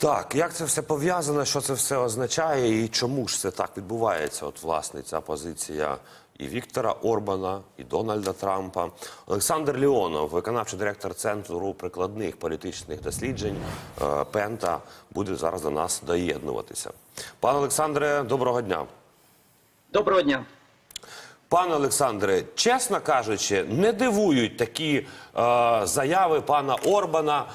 Так, як це все пов'язано, що це все означає і чому ж це так відбувається? От, власне, ця позиція і Віктора Орбана, і Дональда Трампа. Олександр Ліонов, виконавчий директор Центру прикладних політичних досліджень е, Пента, буде зараз до нас доєднуватися. Пане Олександре, доброго дня. Доброго дня. Пане Олександре, чесно кажучи, не дивують такі е, заяви пана Орбана.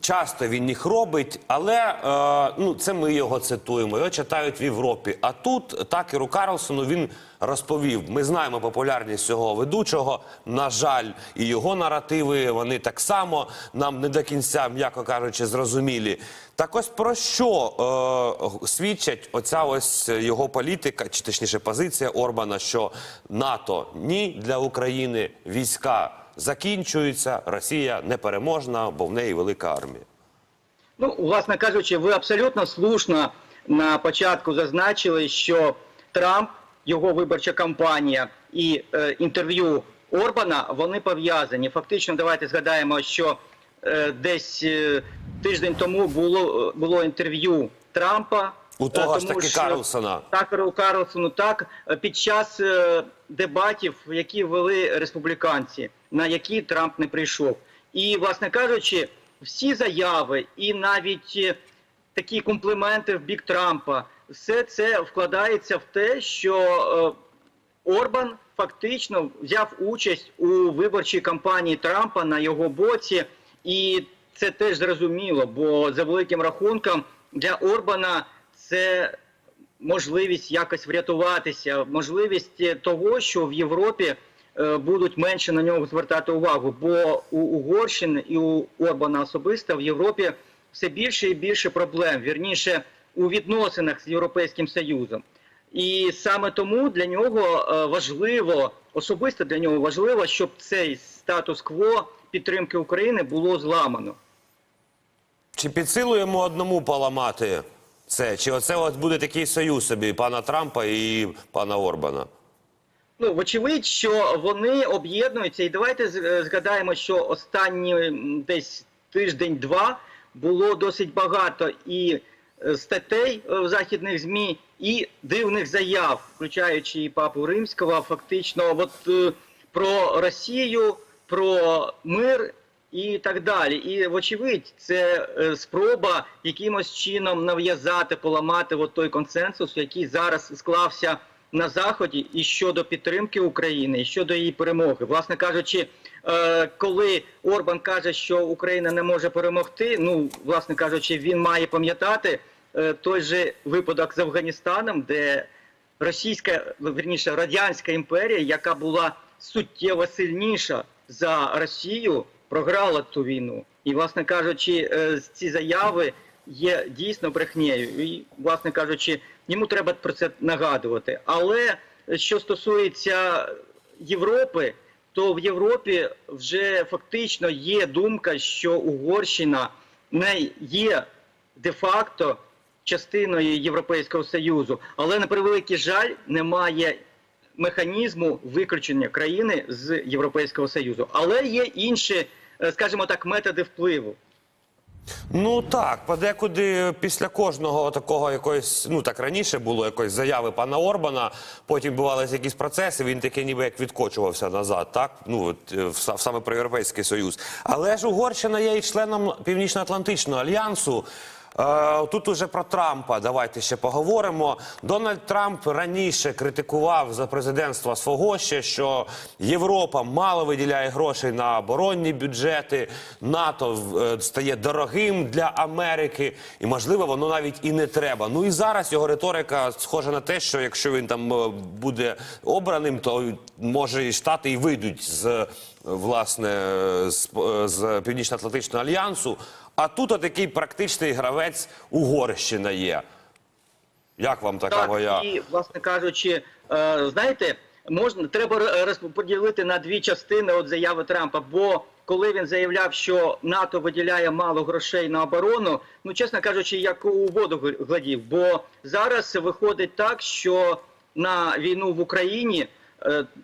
Часто він їх робить, але е, ну це ми його цитуємо. Його читають в Європі. А тут Такеру Карлсону він розповів. Ми знаємо популярність цього ведучого. На жаль, і його наративи вони так само нам не до кінця, м'яко кажучи, зрозумілі. Так ось про що е, свідчать оця ось його політика, чи точніше позиція Орбана, що НАТО ні для України війська закінчуються, Росія непереможна, бо в неї велика армія. Ну, власне кажучи, ви абсолютно слушно на початку зазначили, що Трамп, його виборча кампанія і е, інтерв'ю Орбана вони пов'язані. Фактично, давайте згадаємо, що е, десь е, тиждень тому було, було інтерв'ю Трампа. У е, того ж таки що- Карлсона. Такеру Карлсону так е, під час е, дебатів, які вели республіканці, на які Трамп не прийшов. І, власне кажучи, всі заяви і навіть е, такі компліменти в бік Трампа, все це вкладається в те, що е, Орбан фактично взяв участь у виборчій кампанії Трампа на його боці, і це теж зрозуміло, бо за великим рахунком для Орбана це можливість якось врятуватися, можливість того, що в Європі е, будуть менше на нього звертати увагу. Бо у Угорщини і у Орбана особисто в Європі все більше і більше проблем, вірніше у відносинах з Європейським Союзом. І саме тому для нього е, важливо, особисто для нього важливо, щоб цей статус-кво підтримки України було зламано. Чи під силу йому одному поламати це? Чи оце от буде такий союз собі пана Трампа і пана Орбана? Ну, вочевидь, що вони об'єднуються, і давайте е, згадаємо, що останні десь тиждень-два було досить багато і е, статей е, в західних змі, і дивних заяв, включаючи і папу римського, фактично, от про Росію, про мир. І так далі, і вочевидь, це е, спроба якимось чином нав'язати, поламати от той консенсус, який зараз склався на заході, і щодо підтримки України, і щодо її перемоги. Власне кажучи, е, коли Орбан каже, що Україна не може перемогти, ну власне кажучи, він має пам'ятати е, той же випадок з Афганістаном, де Російська, верніше радянська імперія, яка була суттєво сильніша за Росію, програла ту війну. І, власне кажучи, е, ці заяви є дійсно брехнею. І, власне кажучи, йому треба про це нагадувати. Але що стосується Європи, то в Європі вже фактично є думка, що Угорщина не є де-факто частиною Європейського Союзу, але на превеликий жаль немає механізму виключення країни з Європейського Союзу. Але є інші, е, скажімо так, методи впливу. Ну так, подекуди після кожного такого якоїсь, ну так раніше було якоїсь заяви пана Орбана, потім бувалися якісь процеси, він таки ніби як відкочувався назад, так? Ну, от, е, саме про Європейський Союз. Але ж Угорщина є і членом Північно-Атлантичного альянсу. Е, Тут уже про Трампа давайте ще поговоримо. Дональд Трамп раніше критикував за президентства свого ще, що Європа мало виділяє грошей на оборонні бюджети, НАТО е, стає дорогим для Америки, і можливо воно навіть і не треба. Ну і зараз його риторика схожа на те, що якщо він там е, буде обраним, то може і штати і вийдуть з власне з, з Північно-Атлантичного альянсу. А тут отакий практичний гравець Угорщина є. Як вам така Так, моя? і, власне кажучи, е, знаєте, можна треба розподілити на дві частини от заяви Трампа. Бо коли він заявляв, що НАТО виділяє мало грошей на оборону, ну чесно кажучи, як у воду гл- гладів. Бо зараз виходить так, що на війну в Україні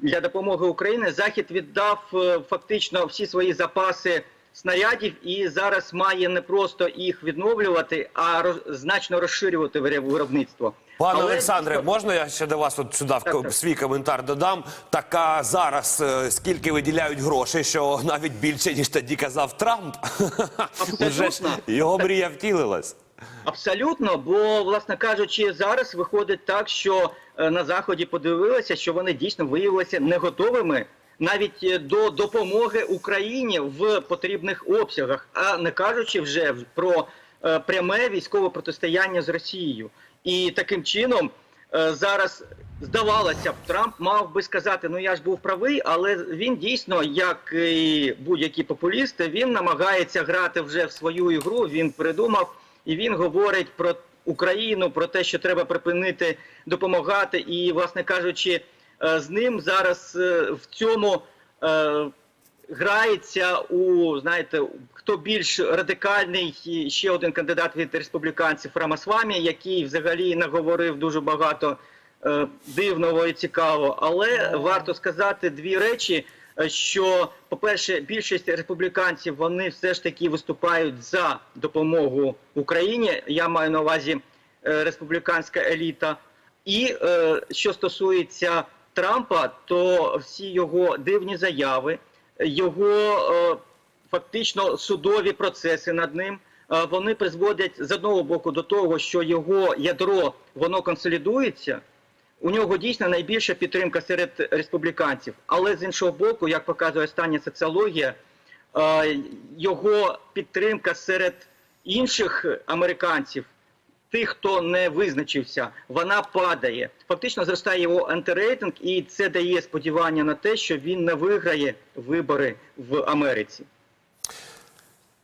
для допомоги Україні Захід віддав е, фактично всі свої запаси снарядів і зараз має не просто їх відновлювати, а роз- значно розширювати виробництво. Пане Але- Олександре, можна я ще до вас от сюди в Так, ко- так. свій коментар додам? Така зараз е, скільки виділяють грошей, що навіть більше ніж тоді казав Трамп. Вже ж його мрія втілилась. Абсолютно, бо, власне кажучи, зараз виходить так, що е, на заході подивилися, що вони дійсно виявилися не готовими навіть е, до допомоги Україні в потрібних обсягах, а не кажучи вже про е, пряме військове протистояння з Росією. І таким чином зараз здавалося б, Трамп мав би сказати: ну я ж був правий, але він дійсно, як і будь-які популісти, він намагається грати вже в свою ігру. Він придумав і він говорить про Україну, про те, що треба припинити допомагати. І, власне кажучи, е, з ним зараз е, в цьому е, грається у знаєте, хто більш радикальний ще один кандидат від республіканців Рамасвамі, який взагалі наговорив дуже багато дивного і цікавого. Але варто сказати дві речі. Е, Що, по-перше, більшість республіканців вони все ж таки виступають за допомогу Україні. Я маю на увазі е, республіканська еліта. І е, що стосується Трампа, то всі його дивні заяви, його фактично судові процеси над ним. Вони призводять з одного боку до того, що його ядро воно консолідується. У нього дійсно найбільша підтримка серед республіканців, але з іншого боку, як показує остання соціологія, е, його підтримка серед інших американців, тих, хто не визначився, вона падає. Фактично зростає його антирейтинг, і це дає сподівання на те, що він не виграє вибори в Америці.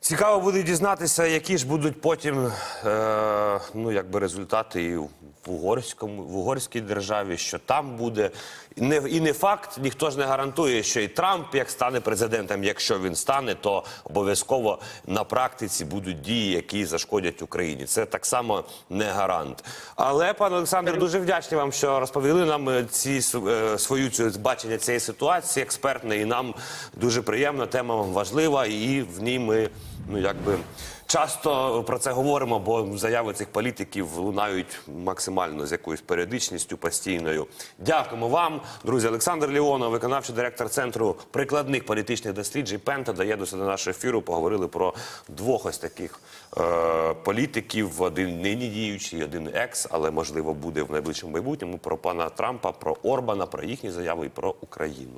Цікаво буде дізнатися, які ж будуть потім е, ну, якби результати і в угорському в угорській державі, що там буде. І не, і не факт, ніхто ж не гарантує, що і Трамп, як стане президентом, якщо він стане, то обов'язково на практиці будуть дії, які зашкодять Україні. Це так само не гарант. Але, пане Олександр, дуже вдячні вам, що розповіли нам е, ці е, свою цю бачення цієї ситуації експертне, і нам дуже приємно. Тема важлива, і в ній ми ну якби часто про це говоримо, бо заяви цих політиків лунають максимально з якоюсь періодичністю постійною. Дякуємо вам, друзі. Олександр Ліонов, виконавчий директор центру прикладних політичних досліджень Пента, доєднуся до нашого ефіру. Поговорили про двох ось таких е, політиків: один нині діючий, один екс, але можливо буде в найближчому майбутньому. Про пана Трампа, про Орбана, про їхні заяви і про Україну.